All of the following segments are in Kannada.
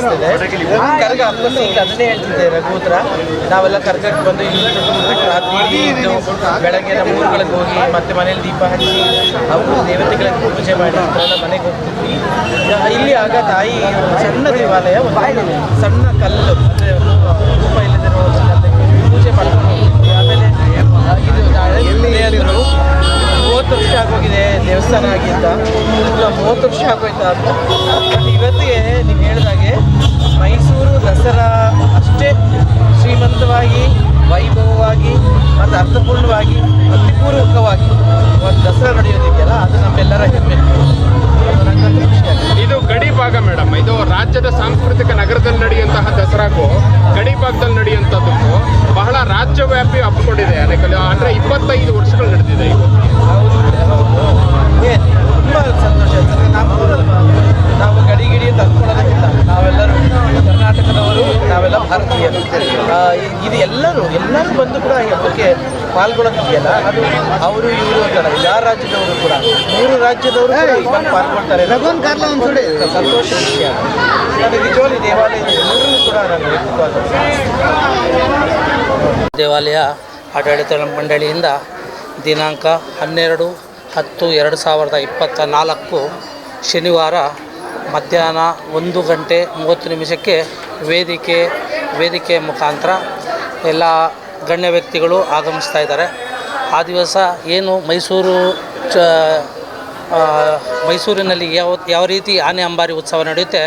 ಕಾಣಿಸ್ತಿದೆ ಕರ್ಗ ಈಗ ಅದನ್ನೇ ಹೇಳ್ತಿದ್ದೆ ನಾವೆಲ್ಲ ಕರ್ಗಕ್ಕೆ ಬಂದು ರಾತ್ರಿ ಇದ್ದು ಬೆಳಗ್ಗೆ ನಮ್ಮ ಊರುಗಳಿಗೆ ಹೋಗಿ ಮತ್ತೆ ಮನೇಲಿ ದೀಪ ಹಚ್ಚಿ ಅವರು ದೇವತೆಗಳಿಗೆ ಪೂಜೆ ಮಾಡಿ ಮನೆಗೆ ಹೋಗ್ತಿದ್ವಿ. ಇಲ್ಲಿ ಆಗ ತಾಯಿ ಸಣ್ಣ ದೇವಾಲಯ ಒಂದು ಸಣ್ಣ ಕಲ್ಲು ಅಂದರೆ ರೂಪ ಇಲ್ಲದಿರೋ ಪೂಜೆ ಮಾಡ್ಕೊಂಡು ಹೋಗ್ತಿದ್ವಿ. ಆಮೇಲೆ ಇದು ಮೂವತ್ತು ವರ್ಷ ಆಗೋಗಿದೆ ದೇವಸ್ಥಾನ ಆಗಿ ಅಂತ. ಮೂವತ್ತು ವರ್ಷ ಆಗೋಯ್ತಾ ಅಂತ ಇವತ್ತಿಗೆ ನೀವು ಹೇಳಿದಾಗೆ ಮೈಸೂರು ದಸರಾ ಅಷ್ಟೇ ಶ್ರೀಮಂತವಾಗಿ ವೈಭವವಾಗಿ ಮತ್ತು ಅರ್ಥಪೂರ್ಣವಾಗಿ ಅತಿಪೂರ್ವಕವಾಗಿ ಒಂದು ದಸರಾ ನಡೆಯೋದಿದೆಯಲ್ಲ ಅದು ನಮ್ಮೆಲ್ಲರ ಹೆಮ್ಮೆ. ಇದು ಗಡಿ ಭಾಗ ಮೇಡಮ್. ಇದು ರಾಜ್ಯದ ಸಾಂಸ್ಕೃತಿಕ ನಗರದಲ್ಲಿ ನಡೆಯುವಂತಹ ದಸರಾಗೂ ಗಡಿ ಭಾಗದಲ್ಲಿ ನಡೆಯುವಂಥದ್ದಕ್ಕೂ ಬಹಳ ರಾಜ್ಯವ್ಯಾಪಿ ಹಬ್ಬಿಕೊಂಡಿದೆ ಅನೇಕಲ್ಲಿ ಅಂದರೆ ಇಪ್ಪತ್ತೈದು ವರ್ಷಗಳು ನಡೆದಿದೆ ಇದು. ಹೌದು ಹೌದು. ಏ ತುಂಬ ಸಂತೋಷ ಯಾಕಂದ್ರೆ ನಮ್ಮೂರಲ್ವಾ ನಾವು ಗಡಿ ಗಿಡಿ ಅಂತ ಅಂದ್ಕೊಳ್ಳೋದಕ್ಕಿಂತ ನಾವೆಲ್ಲರೂ ಕರ್ನಾಟಕದವರು ನಾವೆಲ್ಲ ಭಾರತೀಯರು. ಇದು ಎಲ್ಲರೂ ಎಲ್ಲರೂ ಬಂದು ಕೂಡ ಈ ಹಬ್ಬಕ್ಕೆ ಪಾಲ್ಗೊಳ್ಳೋದಿದೆಯಲ್ಲ? ಅದು ಅವರು ಇವರು ಅಂತಲ್ಲ ಯಾರ ರಾಜ್ಯದವರು ಕೂಡ? ಮೂರು ರಾಜ್ಯದವರು ಪಾಲ್ಗೊಳ್ತಾರೆ. ಸಂತೋಷ ವಿಷಯ. ನನಗೆ ನಿಜವಾಗ್ಲೂ ದೇವಾಲಯದ ಎಲ್ಲರೂ ಕೂಡ ನಾನು ವ್ಯಕ್ತಿತ್ವ ದೇವಾಲಯ ಆಡಳಿತ ಮಂಡಳಿಯಿಂದ ದಿನಾಂಕ ಹನ್ನೆರಡು ಹತ್ತು ಎರಡು ಸಾವಿರದ ಇಪ್ಪತ್ತ ನಾಲ್ಕು ಶನಿವಾರ ಮಧ್ಯಾಹ್ನ ಒಂದು ಗಂಟೆ ಮೂವತ್ತು ನಿಮಿಷಕ್ಕೆ ವೇದಿಕೆ ವೇದಿಕೆ ಮುಖಾಂತರ ಎಲ್ಲ ಗಣ್ಯ ವ್ಯಕ್ತಿಗಳು ಆಗಮಿಸ್ತಾ ಇದ್ದಾರೆ. ಆ ದಿವಸ ಏನು ಮೈಸೂರು ಚ ಮೈಸೂರಿನಲ್ಲಿ ಯಾವ ಯಾವ ರೀತಿ ಆನೆ ಅಂಬಾರಿ ಉತ್ಸವ ನಡೆಯುತ್ತೆ,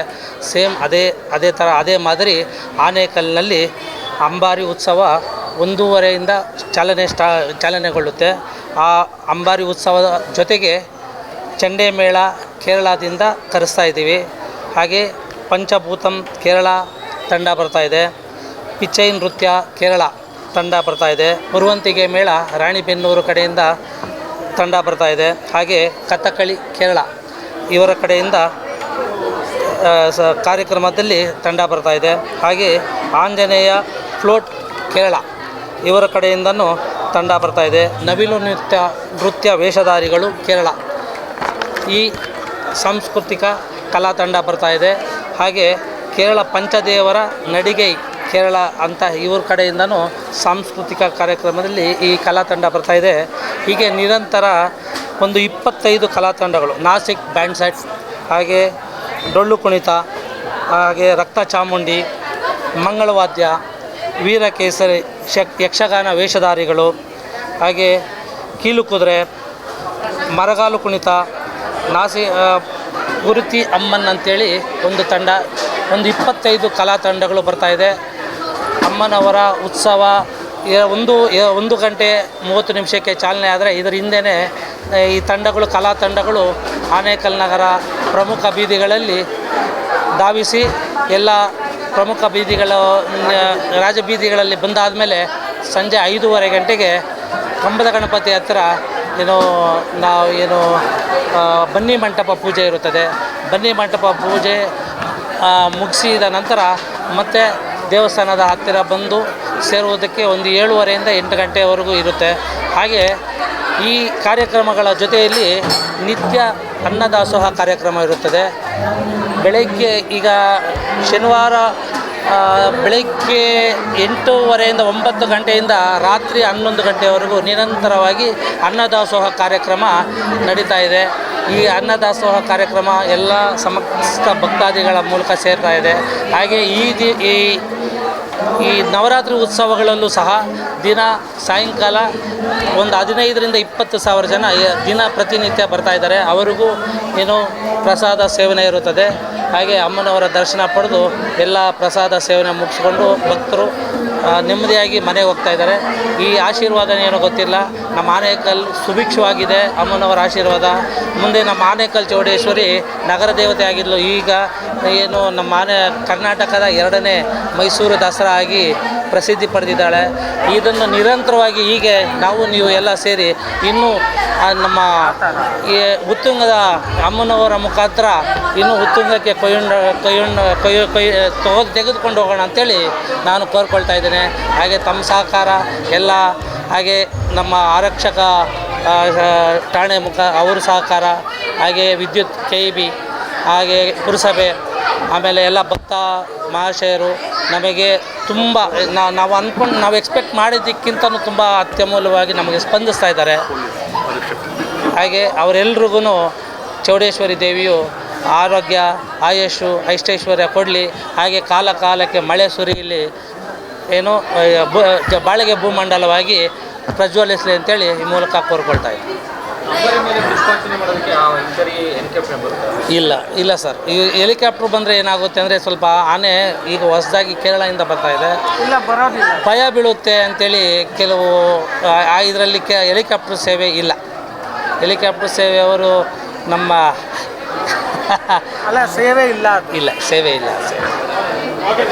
ಸೇಮ್ ಅದೇ ಅದೇ ಥರ, ಅದೇ ಮಾದರಿ ಆನೆಕಲ್ಲಿನಲ್ಲಿ ಅಂಬಾರಿ ಉತ್ಸವ ಒಂದೂವರೆಯಿಂದ ಚಾಲನೆ ಸ್ಟಾ, ಚಾಲನೆಗೊಳ್ಳುತ್ತೆ. ಆ ಅಂಬಾರಿ ಉತ್ಸವದ ಜೊತೆಗೆ ಚಂಡೆ ಮೇಳ ಕೇರಳದಿಂದ ಕರೆಸ್ತಾ ಇದ್ದೀವಿ. ಹಾಗೆ ಪಂಚಭೂತಂ ಕೇರಳ ತಂಡ ಬರ್ತಾ ಇದೆ. ಪಿಚ್ಚೈ ನೃತ್ಯ ಕೇರಳ ತಂಡ ಬರ್ತಾ ಇದೆ. ಮುರುವಂತಿಗೆ ಮೇಳ ರಾಣಿಬೆನ್ನೂರು ಕಡೆಯಿಂದ ತಂಡ ಬರ್ತಾ ಇದೆ. ಹಾಗೆ ಕಥಕಳಿ ಕೇರಳ ಇವರ ಕಡೆಯಿಂದ ಸ, ಕಾರ್ಯಕ್ರಮದಲ್ಲಿ ತಂಡ ಬರ್ತಾ ಇದೆ. ಹಾಗೆ ಆಂಜನೇಯ ಫ್ಲೋಟ್ ಕೇರಳ ಇವರ ಕಡೆಯಿಂದನೂ ತಂಡ ಬರ್ತಾ ಇದೆ. ನವಿಲು ನೃತ್ಯ ನೃತ್ಯ ವೇಷಧಾರಿಗಳು ಕೇರಳ. ಈ ಸಾಂಸ್ಕೃತಿಕ ಕಲಾ ತಂಡ ಬರ್ತಾ ಇದೆ. ಹಾಗೆ ಕೇರಳ ಪಂಚದೇವರ ನಡಿಗೈ ಕೇರಳ ಅಂತ ಇವ್ರ ಕಡೆಯಿಂದನೂ ಸಾಂಸ್ಕೃತಿಕ ಕಾರ್ಯಕ್ರಮದಲ್ಲಿ ಈ ಕಲಾ ತಂಡ ಬರ್ತಾ ಇದೆ. ಹೀಗೆ ನಿರಂತರ ಒಂದು ಇಪ್ಪತ್ತೈದು ಕಲಾ ತಂಡಗಳು, ನಾಸಿಕ್ ಬ್ಯಾಂಡ್ ಸೆಟ್ ಹಾಗೆ ಡೊಳ್ಳು ಕುಣಿತ, ಹಾಗೆ ರಕ್ತ ಚಾಮುಂಡಿ, ಮಂಗಳವಾದ್ಯ, ವೀರಕೇಸರಿ ಶಕ್ ಯಕ್ಷಗಾನ ವೇಷಧಾರಿಗಳು, ಹಾಗೆ ಕೀಲು ಕುದುರೆ, ಮರಗಾಲು ಕುಣಿತ ನಾಸಿ ಗುರುತಿ ಅಮ್ಮನ್ ಅಂತೇಳಿ ಒಂದು ತಂಡ, ಒಂದು ಇಪ್ಪತ್ತೈದು ಕಲಾ ತಂಡಗಳು ಬರ್ತಾ ಇದೆ. ಅಮ್ಮನವರ ಉತ್ಸವ ಒಂದು ಒಂದು ಗಂಟೆ ಮೂವತ್ತು ನಿಮಿಷಕ್ಕೆ ಚಾಲನೆ ಆದರೆ ಇದರ ಹಿಂದೆಯೇ ಈ ತಂಡಗಳು, ಕಲಾ ತಂಡಗಳು ಆನೇಕಲ್ ನಗರ ಪ್ರಮುಖ ಬೀದಿಗಳಲ್ಲಿ ಧಾವಿಸಿ ಎಲ್ಲ ಪ್ರಮುಖ ಬೀದಿಗಳ ರಾಜಬೀದಿಗಳಲ್ಲಿ ಬಂದಾದ ಮೇಲೆ ಸಂಜೆ ಐದೂವರೆ ಗಂಟೆಗೆ ಕಂಬದ ಗಣಪತಿ ಹತ್ತಿರ ಏನು ನಾವು ಏನು ಬನ್ನಿ ಮಂಟಪ ಪೂಜೆ ಇರುತ್ತದೆ. ಬನ್ನಿ ಮಂಟಪ ಪೂಜೆ ಮುಗಿಸಿದ ನಂತರ ಮತ್ತೆ ದೇವಸ್ಥಾನದ ಹತ್ತಿರ ಬಂದು ಸೇರುವುದಕ್ಕೆ ಒಂದು ಏಳುವರೆಯಿಂದ ಎಂಟು ಗಂಟೆವರೆಗೂ ಇರುತ್ತೆ. ಹಾಗೆ ಈ ಕಾರ್ಯಕ್ರಮಗಳ ಜೊತೆಯಲ್ಲಿ ನಿತ್ಯ ಅನ್ನದಾಸೋಹ ಕಾರ್ಯಕ್ರಮ ಇರುತ್ತದೆ. ಬೆಳಗ್ಗೆ ಈಗ ಶನಿವಾರ ಬೆಳಗ್ಗೆ ಎಂಟೂವರೆಯಿಂದ ಒಂಬತ್ತು ಗಂಟೆಯಿಂದ ರಾತ್ರಿ ಹನ್ನೊಂದು ಗಂಟೆವರೆಗೂ ನಿರಂತರವಾಗಿ ಅನ್ನದಾಸೋಹ ಕಾರ್ಯಕ್ರಮ ನಡೀತಾ ಇದೆ. ಈ ಅನ್ನದಾಸೋಹ ಕಾರ್ಯಕ್ರಮ ಎಲ್ಲ ಸಮಸ್ತ ಭಕ್ತಾದಿಗಳ ಮೂಲಕ ಸೇರ್ತಾ ಇದೆ. ಹಾಗೆ ಈ ಈ ಈ ನವರಾತ್ರಿ ಉತ್ಸವಗಳಲ್ಲೂ ಸಹ ದಿನ ಸಾಯಂಕಾಲ ಒಂದು ಹದಿನೈದರಿಂದ ಇಪ್ಪತ್ತು ಸಾವಿರ ಜನ ದಿನ ಪ್ರತಿನಿತ್ಯ ಬರ್ತಾ ಇದ್ದಾರೆ. ಅವರಿಗೂ ಏನು ಪ್ರಸಾದ ಸೇವನೆ ಇರುತ್ತದೆ. ಹಾಗೆ ಅಮ್ಮನವರ ದರ್ಶನ ಪಡೆದು ಎಲ್ಲ ಪ್ರಸಾದ ಸೇವನೆ ಮುಗಿಸ್ಕೊಂಡು ಭಕ್ತರು ನೆಮ್ಮದಿಯಾಗಿ ಮನೆಗೆ ಹೋಗ್ತಾ ಇದ್ದಾರೆ. ಈ ಆಶೀರ್ವಾದ ಏನೋ ಗೊತ್ತಿಲ್ಲ. ನಮ್ಮ ಆನೇಕಲ್ ಸುಭಿಕ್ಷವಾಗಿದೆ. ಅಮ್ಮನವರ ಆಶೀರ್ವಾದ. ಮುಂದೆ ನಮ್ಮ ಆನೇಕಲ್ ಚೌಡೇಶ್ವರಿ ನಗರ ದೇವತೆ ಆಗಿದ್ಲು. ಈಗ ಏನು ನಮ್ಮ ಆನೆ ಕರ್ನಾಟಕದ ಎರಡನೇ ಮೈಸೂರು ದಸರಾ ಆಗಿ ಪ್ರಸಿದ್ಧಿ ಪಡೆದಿದ್ದಾಳೆ. ಇದನ್ನು ನಿರಂತರವಾಗಿ ಹೀಗೆ ನಾವು, ನೀವು ಎಲ್ಲ ಸೇರಿ ಇನ್ನೂ ನಮ್ಮ ಈ ಉತ್ತುಂಗದ ಅಮ್ಮನವರ ಮುಖಾಂತರ ಇನ್ನೂ ಉತ್ತುಂಗಕ್ಕೆ ಕೊಯ್ಯೊಂಡು ಕೊಯ್ಯೊಂಡು ಕೈ ಕೈ ತಗೋ ತೆಗೆದುಕೊಂಡು ಹೋಗೋಣ ಅಂತೇಳಿ ನಾನು ಕೋರ್ಕೊಳ್ತಾ ಇದ್ದೇನೆ. ಹಾಗೆ ತಮ್ಮ ಸಹಕಾರ, ಎಲ್ಲ ಹಾಗೆ ನಮ್ಮ ಆರಕ್ಷಕ ಠಾಣೆ ಮುಖ, ಅವ್ರ ಸಹಕಾರ, ಹಾಗೆ ವಿದ್ಯುತ್ ಕೆ ಬಿ ಹಾಗೆ ಪುರಸಭೆ, ಆಮೇಲೆ ಎಲ್ಲ ಭಕ್ತ ಮಹಾಶಯರು ನಮಗೆ ತುಂಬ ನಾವು ಅಂದ್ಕೊಂಡು ನಾವು ಎಕ್ಸ್ಪೆಕ್ಟ್ ಮಾಡಿದ್ದಕ್ಕಿಂತಲೂ ತುಂಬ ಅತ್ಯಮೂಲ್ಯವಾಗಿ ನಮಗೆ ಸ್ಪಂದಿಸ್ತಾ ಇದ್ದಾರೆ. ಹಾಗೆ ಅವರೆಲ್ರಿಗೂ ಚೌಡೇಶ್ವರಿ ದೇವಿಯು ಆರೋಗ್ಯ ಆಯುಷು ಐಷ್ಟೈಶ್ವರ್ಯ ಕೊಡಲಿ. ಹಾಗೆ ಕಾಲ ಕಾಲಕ್ಕೆ ಮಳೆ ಸುರಿಯಲಿ ಏನು ಬಾಳಿಗೆ ಭೂಮಂಡಲವಾಗಿ ಪ್ರಜ್ವಲಿಸಲಿ ಅಂತೇಳಿ ಈ ಮೂಲಕ ಕೋರ್ಕೊಳ್ತಾ ಇದ್ದೀನಿ ಇಲ್ಲ ಇಲ್ಲ ಸರ್. ಈ ಹೆಲಿಕಾಪ್ಟರ್ ಬಂದರೆ ಏನಾಗುತ್ತೆ ಅಂದರೆ ಸ್ವಲ್ಪ ಆನೆ ಈಗ ಹೊಸದಾಗಿ ಕೇರಳದಿಂದ ಬರ್ತಾ ಇದೆ. ಇಲ್ಲ ಬರೋದಿಲ್ಲ. ಭಯ ಬೀಳುತ್ತೆ ಅಂತೇಳಿ ಕೆಲವು ಆ ಇದರಲ್ಲಿ ಕೆ ಹೆಲಿಕಾಪ್ಟರ್ ಸೇವೆ ಇಲ್ಲ. ಹೆಲಿಕಾಪ್ಟರ್ ಸೇವೆ ಅವರು ನಮ್ಮ ಅಲ್ಲ ಸೇವೆ ಇಲ್ಲ ಇಲ್ಲ ಸೇವೆ ಇಲ್ಲ ಸೇವೆ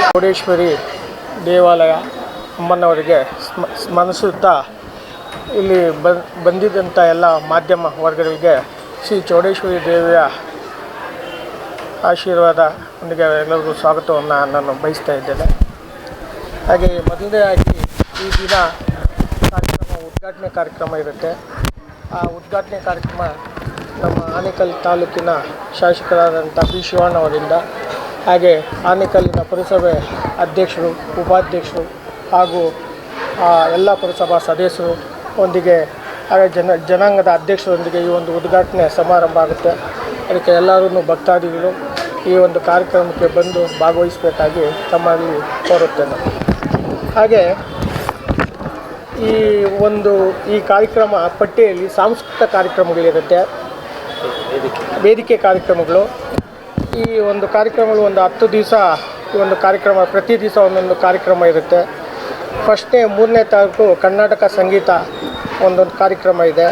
ಚೌಡೇಶ್ವರಿ ದೇವಾಲಯ ಅಮ್ಮನವರಿಗೆ ಸ್ಮ, ಸ್ಮರಿಸುತ್ತಾ ಇಲ್ಲಿ ಬ, ಬಂದಿದ್ದಂಥ ಎಲ್ಲ ಮಾಧ್ಯಮ ವರ್ಗಗಳಿಗೆ ಶ್ರೀ ಚೌಡೇಶ್ವರಿ ದೇವಿಯ ಆಶೀರ್ವಾದ ಒಂದಿಗೆ ಎಲ್ಲರಿಗೂ ಸ್ವಾಗತವನ್ನು ನಾನು ಬಯಸ್ತಾ ಇದ್ದೇನೆ. ಹಾಗೆ ಮೊದಲನೇ ಆಗಿ ಈ ದಿನ ಕಾರ್ಯಕ್ರಮ, ಉದ್ಘಾಟನೆ ಕಾರ್ಯಕ್ರಮ ಇರುತ್ತೆ. ಆ ಉದ್ಘಾಟನೆ ಕಾರ್ಯಕ್ರಮ ನಮ್ಮ ಆನೇಕಲ್ ತಾಲೂಕಿನ ಶಾಸಕರಾದಂಥ ಪಿ ಶಿವಣ್ಣವರಿಂದ ಹಾಗೆ ಆನೇಕಲ್ಲಿನ ಪುರಸಭೆ ಅಧ್ಯಕ್ಷರು ಉಪಾಧ್ಯಕ್ಷರು ಹಾಗೂ ಎಲ್ಲ ಪುರಸಭಾ ಸದಸ್ಯರು ಒಂದಿಗೆ ಹಾಗೆ ಜನ ಜನಾಂಗದ ಅಧ್ಯಕ್ಷರೊಂದಿಗೆ ಈ ಒಂದು ಉದ್ಘಾಟನೆ ಸಮಾರಂಭ ಆಗುತ್ತೆ. ಅದಕ್ಕೆ ಎಲ್ಲರೂ ಭಕ್ತಾದಿಗಳು ಈ ಒಂದು ಕಾರ್ಯಕ್ರಮಕ್ಕೆ ಬಂದು ಭಾಗವಹಿಸಬೇಕಾಗಿ ತಮ್ಮಲ್ಲಿ ಕೋರುತ್ತೇನೆ. ಹಾಗೆ ಈ ಒಂದು ಈ ಕಾರ್ಯಕ್ರಮ ಪಟ್ಟಿಯಲ್ಲಿ ಸಾಂಸ್ಕೃತಿಕ ಕಾರ್ಯಕ್ರಮಗಳಿರುತ್ತೆ. ವೇದಿಕೆ ಕಾರ್ಯಕ್ರಮಗಳು. ಈ ಒಂದು ಕಾರ್ಯಕ್ರಮಗಳು ಒಂದು ಹತ್ತು ದಿವಸ ಈ ಒಂದು ಕಾರ್ಯಕ್ರಮ ಪ್ರತಿ ದಿವಸ ಒಂದೊಂದು ಕಾರ್ಯಕ್ರಮ ಇರುತ್ತೆ. ಫಸ್ಟ್ನೇ ಮೂರನೇ ತಾರೀಕು ಕರ್ನಾಟಕ ಸಂಗೀತ ಒಂದೊಂದು ಕಾರ್ಯಕ್ರಮ ಇದೆ.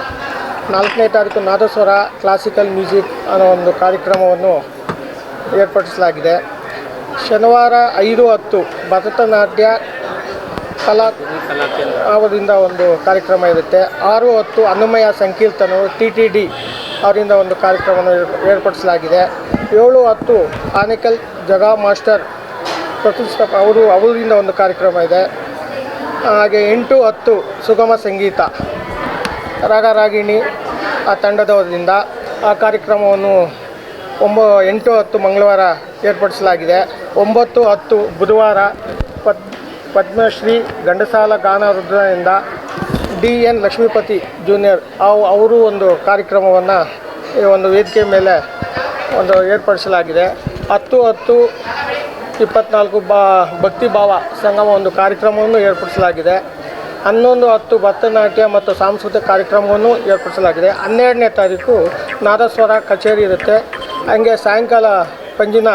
ನಾಲ್ಕನೇ ತಾರೀಕು ನಾದಸ್ವರ ಕ್ಲಾಸಿಕಲ್ ಮ್ಯೂಸಿಕ್ ಅನ್ನೋ ಒಂದು ಕಾರ್ಯಕ್ರಮವನ್ನು ಏರ್ಪಡಿಸಲಾಗಿದೆ. ಶನಿವಾರ ಐದು ಹತ್ತು ಭರತನಾಟ್ಯ ಕಲಾ ಅವರಿಂದ ಒಂದು ಕಾರ್ಯಕ್ರಮ ಇರುತ್ತೆ. ಆರು ಹತ್ತು ಅನುಮಯ ಸಂಕೀರ್ತನವು ಟಿ ಟಿ ಡಿ ಅವರಿಂದ ಒಂದು ಕಾರ್ಯಕ್ರಮವನ್ನು ಏರ್ಪಡಿಸಲಾಗಿದೆ. ಏಳು ಹತ್ತು ಆನೇಕಲ್ ಜಗಾ ಮಾಸ್ಟರ್ ಪ್ರತಿಷ್ಠಾಪ ಅವರು ಅವರಿಂದ ಒಂದು ಕಾರ್ಯಕ್ರಮ ಇದೆ. ಹಾಗೆ ಎಂಟು ಹತ್ತು ಸುಗಮ ಸಂಗೀತ. ರಾಗ ರಾಗಿಣಿ ಆ ತಂಡದವರಿಂದ ಆ ಕಾರ್ಯಕ್ರಮವನ್ನು ಒಂಬ ಎಂಟು ಹತ್ತು ಮಂಗಳವಾರ ಏರ್ಪಡಿಸಲಾಗಿದೆ. ಒಂಬತ್ತು ಹತ್ತು ಬುಧವಾರ ಪದ್ ಪದ್ಮಶ್ರೀ ಗಂಡಸಾಲ ಗಾನ ರುದ್ರನಿಂದ ಡಿ ಎನ್ ಲಕ್ಷ್ಮೀಪತಿ ಜೂನಿಯರ್, ಅವು ಅವರು ಒಂದು ಕಾರ್ಯಕ್ರಮವನ್ನು ಈ ಒಂದು ವೇದಿಕೆ ಮೇಲೆ ಒಂದು ಏರ್ಪಡಿಸಲಾಗಿದೆ. ಹತ್ತು ಹತ್ತು ಇಪ್ಪತ್ನಾಲ್ಕು ಬಾ ಭಕ್ತಿ ಭಾವ ಸಂಗಮ ಒಂದು ಕಾರ್ಯಕ್ರಮವನ್ನು ಏರ್ಪಡಿಸಲಾಗಿದೆ. ಹನ್ನೊಂದು ಹತ್ತು ಭರತನಾಟ್ಯ ಮತ್ತು ಸಾಂಸ್ಕೃತಿಕ ಕಾರ್ಯಕ್ರಮವನ್ನು ಏರ್ಪಡಿಸಲಾಗಿದೆ. ಹನ್ನೆರಡನೇ ತಾರೀಕು ನಾದಸ್ವರ ಕಚೇರಿ ಇರುತ್ತೆ. ಹಂಗೆ ಸಾಯಂಕಾಲ ಪಂಜಿನ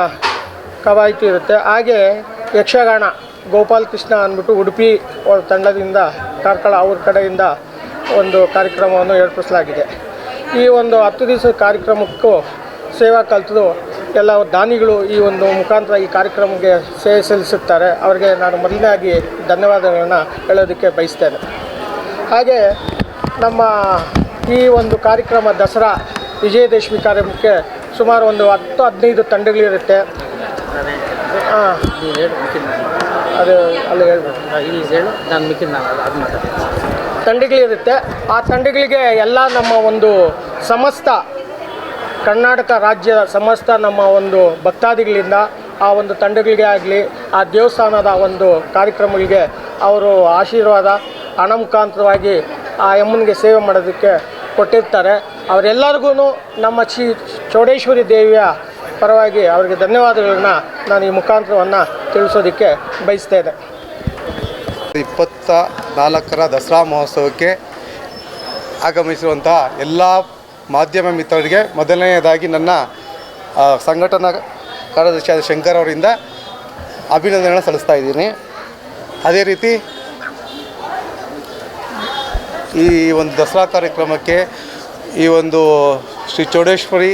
ಕವಾಯಿತಿ ಇರುತ್ತೆ. ಹಾಗೆ ಯಕ್ಷಗಾನ ಗೋಪಾಲ್ ಕೃಷ್ಣ ಅಂದ್ಬಿಟ್ಟು ಉಡುಪಿ ಅವರ ತಂಡದಿಂದ ಕಾರ್ಕಳ ಅವ್ರ ಕಡೆಯಿಂದ ಒಂದು ಕಾರ್ಯಕ್ರಮವನ್ನು ಏರ್ಪಡಿಸಲಾಗಿದೆ. ಈ ಒಂದು ಹತ್ತು ದಿವಸ ಕಾರ್ಯಕ್ರಮಕ್ಕೂ ಸೇವಾ ಕಲಿತು ಎಲ್ಲ ದಾನಿಗಳು ಈ ಒಂದು ಮುಖಾಂತರ ಈ ಕಾರ್ಯಕ್ರಮಕ್ಕೆ ಸೇವೆ ಸಲ್ಲಿಸುತ್ತಾರೆ. ಅವರಿಗೆ ನಾನು ಮೊದಲನೇದಾಗಿ ಧನ್ಯವಾದಗಳನ್ನು ಹೇಳೋದಕ್ಕೆ ಬಯಸ್ತೇನೆ. ಹಾಗೆ ನಮ್ಮ ಈ ಒಂದು ಕಾರ್ಯಕ್ರಮ ದಸರಾ ವಿಜಯದಶಮಿ ಕಾರ್ಯಕ್ರಮಕ್ಕೆ ಸುಮಾರು ಒಂದು ಹತ್ತು ಹದಿನೈದು ತಂಡಗಳಿರುತ್ತೆ. ಅದು ಅಲ್ಲಿ ಹೇಳ್ಬೇಕು. ಇಲ್ಲಿ ಹೇಳು, ನಾನು ಮಿಕ್ಕಿದ ನಾನು ಅದು ಮಾತಾಡ್ತೀನಿ. ತಂಡಗಳಿರುತ್ತೆ. ಆ ತಂಡಗಳಿಗೆ ಎಲ್ಲ ನಮ್ಮ ಒಂದು ಸಮಸ್ತ ಕರ್ನಾಟಕ ರಾಜ್ಯದ ಸಮಸ್ತ ನಮ್ಮ ಒಂದು ಭಕ್ತಾದಿಗಳಿಂದ ಆ ಒಂದು ತಂಡಗಳಿಗೆ ಆಗಲಿ, ಆ ದೇವಸ್ಥಾನದ ಒಂದು ಕಾರ್ಯಕ್ರಮಗಳಿಗೆ ಅವರು ಆಶೀರ್ವಾದ, ಹಣ ಮುಖಾಂತರವಾಗಿ ಆ ಯಮ್ಮನಿಗೆ ಸೇವೆ ಮಾಡೋದಕ್ಕೆ ಕೊಟ್ಟಿರ್ತಾರೆ. ಅವರೆಲ್ಲರಿಗೂ ನಮ್ಮ ಶ್ರೀ ಚೌಡೇಶ್ವರಿ ದೇವಿಯ ಪರವಾಗಿ ಅವರಿಗೆ ಧನ್ಯವಾದಗಳನ್ನ ನಾನು ಈ ಮುಖಾಂತರವನ್ನು ತಿಳಿಸೋದಕ್ಕೆ ಬಯಸ್ತೇನೆ ಇಪ್ಪತ್ತ ನಾಲ್ಕರ ದಸರಾ ಮಹೋತ್ಸವಕ್ಕೆ ಆಗಮಿಸಿರುವಂತಹ ಎಲ್ಲ ಮಾಧ್ಯಮ ಮಿತ್ರರಿಗೆ ಮೊದಲನೆಯದಾಗಿ ನನ್ನ ಸಂಘಟನಾ ಕಾರ್ಯದರ್ಶಿಯಾದ ಶಂಕರ್ ಅವರಿಂದ ಅಭಿನಂದನೆಗಳನ್ನು ಸಲ್ಲಿಸ್ತಾ ಇದ್ದೀನಿ. ಅದೇ ರೀತಿ ಈ ಒಂದು ದಸರಾ ಕಾರ್ಯಕ್ರಮಕ್ಕೆ ಈ ಒಂದು ಶ್ರೀ ಚೌಡೇಶ್ವರಿ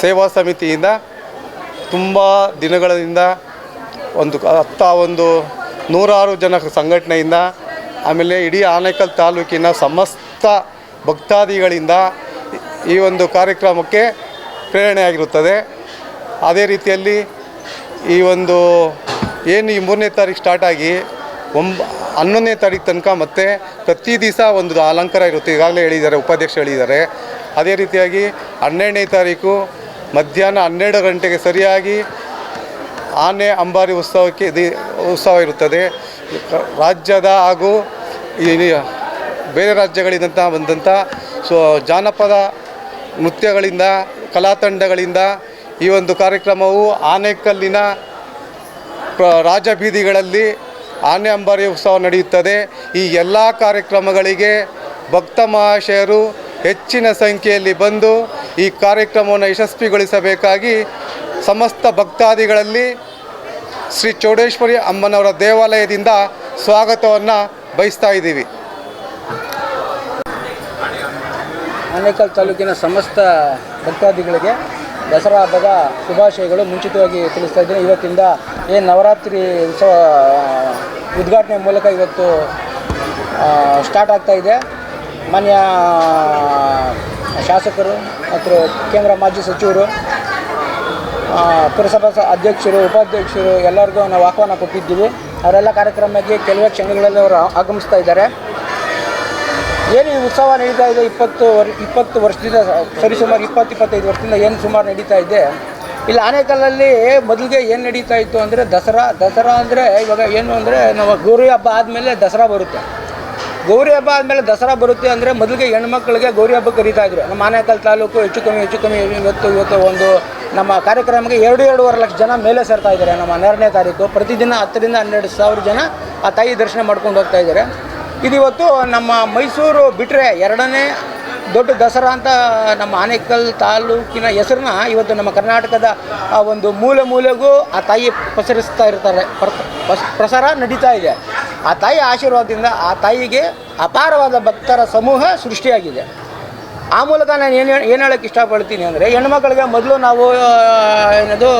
ಸೇವಾ ಸಮಿತಿಯಿಂದ ತುಂಬ ದಿನಗಳಿಂದ ಒಂದು ಹತ್ತ ಒಂದು ನೂರಾರು ಜನ ಸಂಘಟನೆಯಿಂದ, ಆಮೇಲೆ ಇಡೀ ಆನೇಕಲ್ ತಾಲೂಕಿನ ಸಮಸ್ತ ಭಕ್ತಾದಿಗಳಿಂದ ಈ ಒಂದು ಕಾರ್ಯಕ್ರಮಕ್ಕೆ ಪ್ರೇರಣೆಯಾಗಿರುತ್ತದೆ. ಅದೇ ರೀತಿಯಲ್ಲಿ ಈ ಒಂದು ಏನು ಈ ಮೂರನೇ ತಾರೀಕು ಸ್ಟಾರ್ಟ್ ಆಗಿ ಒಂಬ ಹನ್ನೊಂದನೇ ತಾರೀಕು ತನಕ ಮತ್ತೆ ಪ್ರತಿ ದಿವಸ ಒಂದು ಅಲಂಕಾರ ಇರುತ್ತೆ. ಈಗಾಗಲೇ ಹೇಳಿದ್ದಾರೆ, ಉಪಾಧ್ಯಕ್ಷರು ಹೇಳಿದ್ದಾರೆ. ಅದೇ ರೀತಿಯಾಗಿ ಹನ್ನೆರಡನೇ ತಾರೀಕು ಮಧ್ಯಾಹ್ನ ಹನ್ನೆರಡು ಗಂಟೆಗೆ ಸರಿಯಾಗಿ ಆನೆ ಅಂಬಾರಿ ಉತ್ಸವಕ್ಕೆ ದಿ ಉತ್ಸವ ಇರುತ್ತದೆ. ರಾಜ್ಯದ ಹಾಗೂ ಈ ಬೇರೆ ರಾಜ್ಯಗಳಿಂದ ಬಂದಂಥ ಸೊ ಜಾನಪದ ನೃತ್ಯಗಳಿಂದ ಕಲಾತಂಡಗಳಿಂದ ಈ ಒಂದು ಕಾರ್ಯಕ್ರಮವು ಆನೆಕಲ್ಲಿನ ಪ್ರ ರಾಜಬೀದಿಗಳಲ್ಲಿ ಆನೆ ಅಂಬಾರಿ ಉತ್ಸವ ನಡೆಯುತ್ತದೆ. ಈ ಎಲ್ಲ ಕಾರ್ಯಕ್ರಮಗಳಿಗೆ ಭಕ್ತ ಮಹಾಶಯರು ಹೆಚ್ಚಿನ ಸಂಖ್ಯೆಯಲ್ಲಿ ಬಂದು ಈ ಕಾರ್ಯಕ್ರಮವನ್ನು ಯಶಸ್ವಿಗೊಳಿಸಬೇಕಾಗಿ ಸಮಸ್ತ ಭಕ್ತಾದಿಗಳಲ್ಲಿ ಶ್ರೀ ಚೌಡೇಶ್ವರಿ ಅಮ್ಮನವರ ದೇವಾಲಯದಿಂದ ಸ್ವಾಗತವನ್ನು ಬಯಸ್ತಾ ಇದ್ದೀವಿ. ಆನೇಕಲ್ ತಾಲೂಕಿನ ಸಮಸ್ತ ಭಕ್ತಾದಿಗಳಿಗೆ ದಸರಾ ಹಬ್ಬದ ಶುಭಾಶಯಗಳು ಮುಂಚಿತವಾಗಿ ತಿಳಿಸ್ತಾ ಇದ್ದೀನಿ. ಇವತ್ತಿಂದ ಈ ನವರಾತ್ರಿ ಉತ್ಸವ ಉದ್ಘಾಟನೆ ಮೂಲಕ ಇವತ್ತು ಸ್ಟಾರ್ಟ್ ಆಗ್ತಾ ಇದೆ. ಮಾನ್ಯ ಶಾಸಕರು, ಮತ್ತು ಕೇಂದ್ರ ಮಾಜಿ ಸಚಿವರು ಪುರಸಭಾ ಅಧ್ಯಕ್ಷರು, ಉಪಾಧ್ಯಕ್ಷರು ಎಲ್ಲರಿಗೂ ನಾವು ಆಹ್ವಾನ ಕೊಟ್ಟಿದ್ದೀವಿ. ಅವರೆಲ್ಲ ಕಾರ್ಯಕ್ರಮಕ್ಕೆ ಕೆಲವೇ ಕ್ಷಣಗಳಲ್ಲಿ ಅವರು ಆಗಮಿಸ್ತಾ ಇದ್ದಾರೆ. ಏನು ಈ ಉತ್ಸವ ನಡೀತಾ ಇದೆ? ಇಪ್ಪತ್ತು ವರ್, ಇಪ್ಪತ್ತು ವರ್ಷದಿಂದ, ಸರಿಸುಮಾರು ಇಪ್ಪತ್ತು, ಇಪ್ಪತ್ತೈದು ವರ್ಷದಿಂದ ಏನು ಸುಮಾರು ನಡೀತಾ ಇದೆ? ಇಲ್ಲಿ, ಆನೇಕಲ್ಲಲ್ಲಿ ಮೊದಲಿಗೆ ಏನು ನಡೀತಾ ಇತ್ತು ಅಂದರೆ ದಸರಾ ದಸರಾ ಅಂದರೆ ಇವಾಗ ಏನು ಅಂದರೆ ನಾವು ಗೌರಿ ಹಬ್ಬ ಆದಮೇಲೆ ದಸರಾ ಬರುತ್ತೆ. ಗೌರಿ ಹಬ್ಬ ಆದಮೇಲೆ ದಸರಾ ಬರುತ್ತೆ ಅಂದರೆ ಮೊದಲಿಗೆ ಹೆಣ್ಮಕ್ಳಿಗೆ ಗೌರಿ ಹಬ್ಬ ಕರೀತಾ ಇದ್ರು. ನಮ್ಮ ಆನೇಕಲ್ ತಾಲೂಕು ಹೆಚ್ಚು ಕಮ್ಮಿ ಹೆಚ್ಚು ಕಮ್ಮಿ ಇವತ್ತು ಇವತ್ತು ಒಂದು ನಮ್ಮ ಕಾರ್ಯಕ್ರಮಕ್ಕೆ ಎರಡು, ಎರಡೂವರೆ ಲಕ್ಷ ಜನ ಮೇಲೆ ಸೇರ್ತಾ ಇದ್ದಾರೆ ನಮ್ಮ ಹನ್ನೆರಡನೇ ತಾರೀಕು. ಪ್ರತಿದಿನ ಹತ್ತರಿಂದ ಹನ್ನೆರಡು ಸಾವಿರ ಜನ ಆ ತಾಯಿ ದರ್ಶನ ಮಾಡ್ಕೊಂಡು ಹೋಗ್ತಾ ಇದ್ದಾರೆ. ಇದು ಇವತ್ತು ನಮ್ಮ ಮೈಸೂರು ಬಿಟ್ಟರೆ ಎರಡನೇ ದೊಡ್ಡ ದಸರಾ ಅಂತ ನಮ್ಮ ಆನೇಕಲ್ ತಾಲೂಕಿನ ಹೆಸರನ್ನ ಇವತ್ತು ನಮ್ಮ ಕರ್ನಾಟಕದ ಆ ಒಂದು ಮೂಲೆ ಮೂಲೆಗೂ ಆ ತಾಯಿ ಪಸರಿಸ್ತಾ ಇರ್ತಾರೆ. ಪ್ರಸಾರ ನಡೀತಾ ಇದೆ. ಆ ತಾಯಿ ಆಶೀರ್ವಾದದಿಂದ ಆ ತಾಯಿಗೆ ಅಪಾರವಾದ ಭಕ್ತರ ಸಮೂಹ ಸೃಷ್ಟಿಯಾಗಿದೆ. ಆ ಮೂಲಕ ನಾನು ಏನು ಏನು ಹೇಳೋಕ್ಕೆ ಇಷ್ಟಪಡ್ತೀನಿ ಅಂದರೆ ಹೆಣ್ಮಕ್ಳಿಗೆ ಮೊದಲು ನಾವು ಏನದು,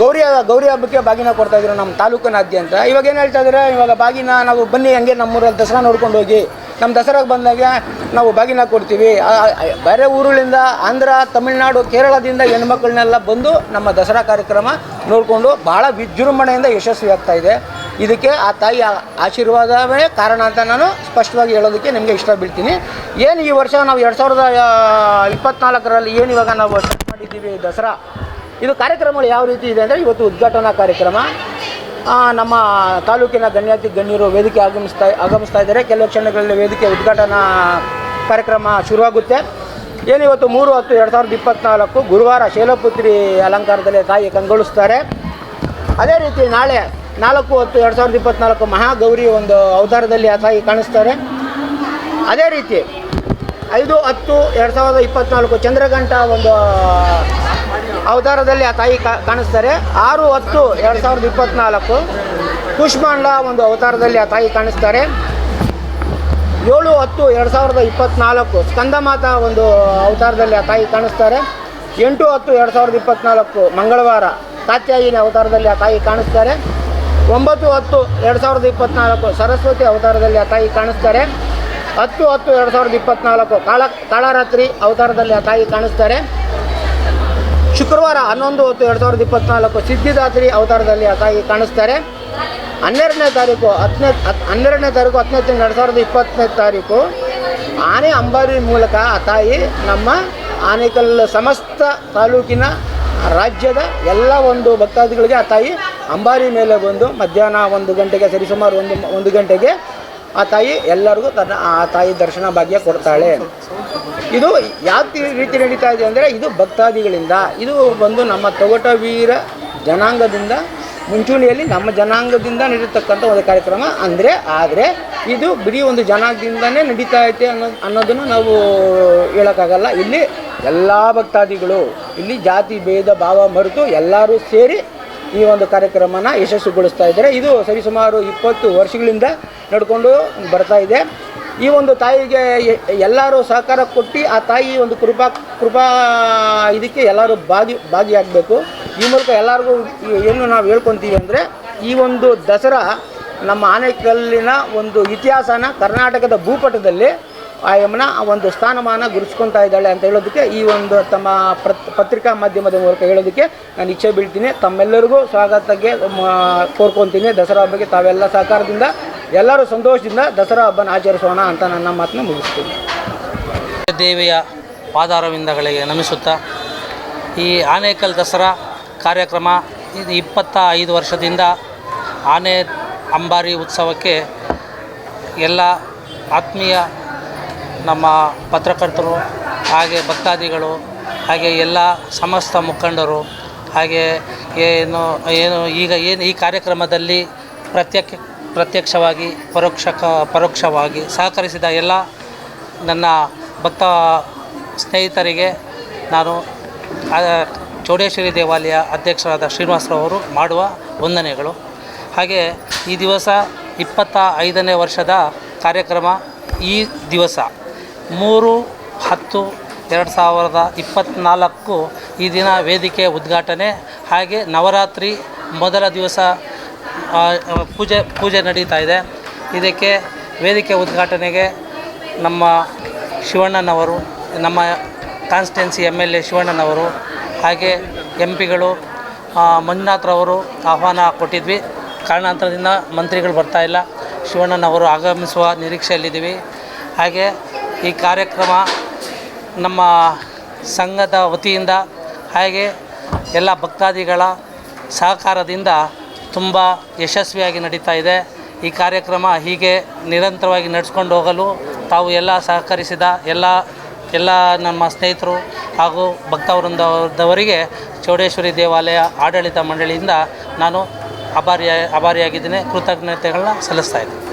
ಗೌರಿ ಗೌರಿ ಹಬ್ಬಕ್ಕೆ ಬಾಗಿನ ಕೊಡ್ತಾಯಿದ್ರು ನಮ್ಮ ತಾಲೂಕಿನಾದ್ಯಂತ. ಇವಾಗ ಏನು ಹೇಳ್ತಾ ಇದ್ದಾರೆ ಇವಾಗ ಬಾಗಿನ ನಾವು ಬನ್ನಿ, ಹಂಗೆ ನಮ್ಮೂರಲ್ಲಿ ದಸರಾ ನೋಡ್ಕೊಂಡು ಹೋಗಿ. ನಮ್ಮ ದಸರಾಗೆ ಬಂದಾಗ ನಾವು ಬಾಗಿನ ಕೊಡ್ತೀವಿ. ಬೇರೆ ಊರುಗಳಿಂದ ಆಂಧ್ರ, ತಮಿಳುನಾಡು, ಕೇರಳದಿಂದ ಹೆಣ್ಮಕ್ಳನ್ನೆಲ್ಲ ಬಂದು ನಮ್ಮ ದಸರಾ ಕಾರ್ಯಕ್ರಮ ನೋಡಿಕೊಂಡು ಭಾಳ ವಿಜೃಂಭಣೆಯಿಂದ ಯಶಸ್ವಿ ಆಗ್ತಾ ಇದಕ್ಕೆ ಆ ತಾಯಿ ಆಶೀರ್ವಾದವೇ ಕಾರಣ ಅಂತ ನಾನು ಸ್ಪಷ್ಟವಾಗಿ ಹೇಳೋದಕ್ಕೆ ನಿಮಗೆ ಇಷ್ಟ ಬೀಳ್ತೀನಿ. ಏನು ಈ ವರ್ಷ ನಾವು ಎರಡು ಸಾವಿರದ ಇಪ್ಪತ್ನಾಲ್ಕರಲ್ಲಿ ಏನು ಇವಾಗ ನಾವು ಸ್ಟಾರ್ಟ್ ಮಾಡಿದ್ದೀವಿ ದಸರಾ? ಇದು ಕಾರ್ಯಕ್ರಮಗಳು ಯಾವ ರೀತಿ ಇದೆ ಅಂದರೆ ಇವತ್ತು ಉದ್ಘಾಟನಾ ಕಾರ್ಯಕ್ರಮ. ನಮ್ಮ ತಾಲೂಕಿನ ಗಣ್ಯಾತಿ ಗಣ್ಯರು ವೇದಿಕೆ ಆಗಮಿಸ್ತಾ ಆಗಮಿಸ್ತಾ ಇದ್ದಾರೆ. ಕೆಲವು ಕ್ಷಣಗಳಲ್ಲಿ ವೇದಿಕೆ ಉದ್ಘಾಟನಾ ಕಾರ್ಯಕ್ರಮ ಶುರುವಾಗುತ್ತೆ. ಏನು ಇವತ್ತು ಮೂರು ಹತ್ತು ಎರಡು ಸಾವಿರದ ಇಪ್ಪತ್ನಾಲ್ಕು ಗುರುವಾರ ಶೈಲಪುತ್ರಿ ಅಲಂಕಾರದಲ್ಲಿ ತಾಯಿ ಕಂಗೊಳಿಸ್ತಾರೆ. ಅದೇ ರೀತಿ ನಾಳೆ ನಾಲ್ಕು ಹತ್ತು ಎರಡು ಸಾವಿರದ ಇಪ್ಪತ್ನಾಲ್ಕು ಮಹಾಗೌರಿ ಒಂದು ಅವತಾರದಲ್ಲಿ ತಾಯಿ ಕಾಣಿಸ್ತಾರೆ. ಅದೇ ರೀತಿ ಐದು ಹತ್ತು ಎರಡು ಸಾವಿರದ ಇಪ್ಪತ್ನಾಲ್ಕು ಚಂದ್ರಗಂಟ ಒಂದು ಅವತಾರದಲ್ಲಿ ಆ ತಾಯಿ ಕಾಣಿಸ್ತಾರೆ. ಆರು ಹತ್ತು ಎರಡು ಸಾವಿರದ ಇಪ್ಪತ್ನಾಲ್ಕು ಕುಷ್ಮಾಂಡ ಒಂದು ಅವತಾರದಲ್ಲಿ ಆ ತಾಯಿ ಕಾಣಿಸ್ತಾರೆ. ಏಳು ಹತ್ತು ಎರಡು ಸಾವಿರದ ಇಪ್ಪತ್ನಾಲ್ಕು ಸ್ಕಂದಮಾತ ಒಂದು ಅವತಾರದಲ್ಲಿ ಆ ತಾಯಿ ಕಾಣಿಸ್ತಾರೆ. ಎಂಟು ಹತ್ತು ಎರಡು ಸಾವಿರದ ಇಪ್ಪತ್ನಾಲ್ಕು ಮಂಗಳವಾರ ಕಾತ್ಯಾಯಿನ ಅವತಾರದಲ್ಲಿ ಆ ತಾಯಿ ಕಾಣಿಸ್ತಾರೆ. ಒಂಬತ್ತು ಹತ್ತು ಎರಡು ಸಾವಿರದ ಇಪ್ಪತ್ನಾಲ್ಕು ಸರಸ್ವತಿ ಅವತಾರದಲ್ಲಿ ಆ ತಾಯಿ ಕಾಣಿಸ್ತಾರೆ. ಹತ್ತು ಹತ್ತು ಎರಡು ಸಾವಿರದ ಇಪ್ಪತ್ನಾಲ್ಕು ಕಾಳ ಕಾಳರಾತ್ರಿ ಅವತಾರದಲ್ಲಿ ಆ ತಾಯಿ ಕಾಣಿಸ್ತಾರೆ. ಶುಕ್ರವಾರ ಹನ್ನೊಂದು ಹತ್ತು ಎರಡು ಸಾವಿರದ ಇಪ್ಪತ್ನಾಲ್ಕು ಸಿದ್ಧಿದಾತ್ರಿ ಅವತಾರದಲ್ಲಿ ಆ ತಾಯಿ ಕಾಣಿಸ್ತಾರೆ. ಹನ್ನೆರಡನೇ ತಾರೀಕು ಹತ್ತನೇ ಹತ್ ಹನ್ನೆರಡನೇ ತಾರೀಕು ಹತ್ತನೇ ತಿಂಗಳು ಎರಡು ಸಾವಿರದ ಇಪ್ಪತ್ತನೇ ತಾರೀಕು ಆನೆ ಅಂಬಾರಿ ಮೂಲಕ ಆ ತಾಯಿ ನಮ್ಮ ಆನೇಕಲ್ ಸಮಸ್ತ ತಾಲೂಕಿನ ರಾಜ್ಯದ ಎಲ್ಲ ಒಂದು ಭಕ್ತಾದಿಗಳಿಗೆ ಆ ತಾಯಿ ಅಂಬಾರಿ ಮೇಲೆ ಬಂದು ಮಧ್ಯಾಹ್ನ ಒಂದು ಗಂಟೆಗೆ ಸರಿಸುಮಾರು ಒಂದು ಒಂದು ಗಂಟೆಗೆ ಆ ತಾಯಿ ಎಲ್ಲರಿಗೂ ತನ್ನ, ಆ ತಾಯಿ ದರ್ಶನ ಭಾಗ್ಯ ಕೊಡ್ತಾಳೆ. ಇದು ಯಾವ ರೀತಿ ನಡೀತಾ ಇದೆ ಅಂದರೆ ಇದು ಭಕ್ತಾದಿಗಳಿಂದ. ಇದು ಬಂದು ನಮ್ಮ ತೊಗಟ ವೀರ ಜನಾಂಗದಿಂದ, ಮುಂಚೂಣಿಯಲ್ಲಿ ನಮ್ಮ ಜನಾಂಗದಿಂದ ನಡೀತಕ್ಕಂಥ ಒಂದು ಕಾರ್ಯಕ್ರಮ. ಅಂದರೆ, ಆದರೆ ಇದು ಬಿಡಿ ಒಂದು ಜನಾಂಗದಿಂದನೇ ನಡೀತಾ ಐತೆ ಅನ್ನೋ, ಅನ್ನೋದನ್ನು ನಾವು ಹೇಳೋಕ್ಕಾಗಲ್ಲ. ಇಲ್ಲಿ ಎಲ್ಲ ಭಕ್ತಾದಿಗಳು, ಇಲ್ಲಿ ಜಾತಿ, ಭೇದ, ಭಾವ ಮರೆತು ಎಲ್ಲರೂ ಸೇರಿ ಈ ಒಂದು ಕಾರ್ಯಕ್ರಮನ ಯಶಸ್ವಿಗೊಳಿಸ್ತಾ ಇದ್ದಾರೆ. ಇದು ಸರಿಸುಮಾರು ಇಪ್ಪತ್ತು ವರ್ಷಗಳಿಂದ ನಡ್ಕೊಂಡು ಬರ್ತಾ ಇದೆ. ಈ ಒಂದು ತಾಯಿಗೆ ಎಲ್ಲರೂ ಸಹಕಾರ ಕೊಟ್ಟು ಆ ತಾಯಿ ಒಂದು ಕೃಪಾ ಕೃಪಾ ಇದಕ್ಕೆ ಎಲ್ಲರೂ ಭಾಗಿ, ಭಾಗಿಯಾಗಬೇಕು. ಈ ಮೂಲಕ ಎಲ್ಲರಿಗೂ ಏನು ನಾವು ಹೇಳ್ಕೊತೀವಿ ಅಂದರೆ, ಈ ಒಂದು ದಸರಾ ನಮ್ಮ ಆನೇಕಲ್ಲಿನ ಒಂದು ಇತಿಹಾಸನ ಕರ್ನಾಟಕದ ಭೂಪಟದಲ್ಲಿ ಆ ಒಂದು ಸ್ಥಾನಮಾನ ಗುರುಸ್ಕೊತಾ ಇದ್ದಾಳೆ ಅಂತ ಹೇಳೋದಕ್ಕೆ ಈ ಒಂದು ತಮ್ಮ ಪತ್ರಿಕಾ ಮಾಧ್ಯಮದ ಮೂಲಕ ಹೇಳೋದಕ್ಕೆ ನಾನು ಇಚ್ಛೆ ಬೀಳ್ತೀನಿ. ತಮ್ಮೆಲ್ಲರಿಗೂ ಸ್ವಾಗತಕ್ಕೆ ಕೋರ್ಕೊತೀನಿ. ದಸರಾ ಹಬ್ಬಕ್ಕೆ ತಾವೆಲ್ಲ ಸಹಕಾರದಿಂದ, ಎಲ್ಲರೂ ಸಂತೋಷದಿಂದ ದಸರಾ ಹಬ್ಬನ ಆಚರಿಸೋಣ ಅಂತ ನನ್ನ ಮಾತನ್ನ ಮುಗಿಸ್ತೀನಿ. ದೇವಿಯ ಪಾದಾರವಿಂದಗಳಿಗೆ ನಮಿಸುತ್ತಾ, ಈ ಆನೇಕಲ್ ದಸರಾ ಕಾರ್ಯಕ್ರಮ ಇದು ಇಪ್ಪತ್ತ ಐದು ವರ್ಷದಿಂದ ಆನೆ ಅಂಬಾರಿ ಉತ್ಸವಕ್ಕೆ ಎಲ್ಲ ಆತ್ಮೀಯ ನಮ್ಮ ಪತ್ರಕರ್ತರು, ಹಾಗೆ ಭಕ್ತಾದಿಗಳು, ಹಾಗೆ ಎಲ್ಲ ಸಮಸ್ತ ಮುಖಂಡರು, ಹಾಗೆ ಏನು ಏನು ಈಗ ಏನು ಈ ಕಾರ್ಯಕ್ರಮದಲ್ಲಿ ಪ್ರತ್ಯಕ್ಷ, ಪ್ರತ್ಯಕ್ಷವಾಗಿ, ಪರೋಕ್ಷ ಪರೋಕ್ಷವಾಗಿ ಸಹಕರಿಸಿದ ಎಲ್ಲ ನನ್ನ ಭಕ್ತ ಸ್ನೇಹಿತರಿಗೆ ನಾನು ಚೌಡೇಶ್ವರಿ ದೇವಾಲಯ ಅಧ್ಯಕ್ಷರಾದ ಶ್ರೀನಿವಾಸರವರು ಮಾಡುವ ವಂದನೆಗಳು. ಹಾಗೆ ಈ ದಿವಸ ಇಪ್ಪತ್ತ ಐದನೇ ವರ್ಷದ ಕಾರ್ಯಕ್ರಮ ಈ ದಿವಸ. ಮೂರು, ಹತ್ತು, ಎರಡು ಸಾವಿರದ ಇಪ್ಪತ್ತ್ನಾಲ್ಕು ಈ ದಿನ ವೇದಿಕೆ ಉದ್ಘಾಟನೆ. ಹಾಗೆ ನವರಾತ್ರಿ ಮೊದಲ ದಿವಸ ಪೂಜೆ ಪೂಜೆ ನಡೀತಾ ಇದೆ. ಇದಕ್ಕೆ ವೇದಿಕೆ ಉದ್ಘಾಟನೆಗೆ ನಮ್ಮ ಶಿವಣ್ಣನವರು, ನಮ್ಮ ಕಾನ್ಸ್ಟಿಟ್ಯೆನ್ಸಿ ಎಂ ಎಲ್ ಎ ಶಿವಣ್ಣನವರು, ಹಾಗೆ ಎಂ ಪಿಗಳು ಮಂಜುನಾಥ್ರವರು ಆಹ್ವಾನ ಕೊಟ್ಟಿದ್ವಿ. ಕಾರಣಾಂತರದಿಂದ ಮಂತ್ರಿಗಳು ಬರ್ತಾ ಇಲ್ಲ. ಶಿವಣ್ಣನವರು ಆಗಮಿಸುವ ನಿರೀಕ್ಷೆಯಲ್ಲಿದ್ದೀವಿ. ಹಾಗೆ ಈ ಕಾರ್ಯಕ್ರಮ ನಮ್ಮ ಸಂಘದ ವತಿಯಿಂದ ಹಾಗೆ ಎಲ್ಲ ಭಕ್ತಾದಿಗಳ ಸಹಕಾರದಿಂದ ತುಂಬ ಯಶಸ್ವಿಯಾಗಿ ನಡೀತಾ ಇದೆ. ಈ ಕಾರ್ಯಕ್ರಮ ಹೀಗೆ ನಿರಂತರವಾಗಿ ನಡೆಸ್ಕೊಂಡು ಹೋಗಲು ತಾವು ಎಲ್ಲ ಸಹಕರಿಸಿದ ಎಲ್ಲ ಎಲ್ಲ ನಮ್ಮ ಸ್ನೇಹಿತರು ಹಾಗೂ ಭಕ್ತವೃಂದದವರಿಗೆ ಚೌಡೇಶ್ವರಿ ದೇವಾಲಯ ಆಡಳಿತ ಮಂಡಳಿಯಿಂದ ನಾನು ಅಭಾರಿಯ, ಅಭಾರಿಯಾಗಿದ್ದೇನೆ. ಕೃತಜ್ಞತೆಗಳನ್ನ ಸಲ್ಲಿಸ್ತಾ ಇದ್ದೀನಿ.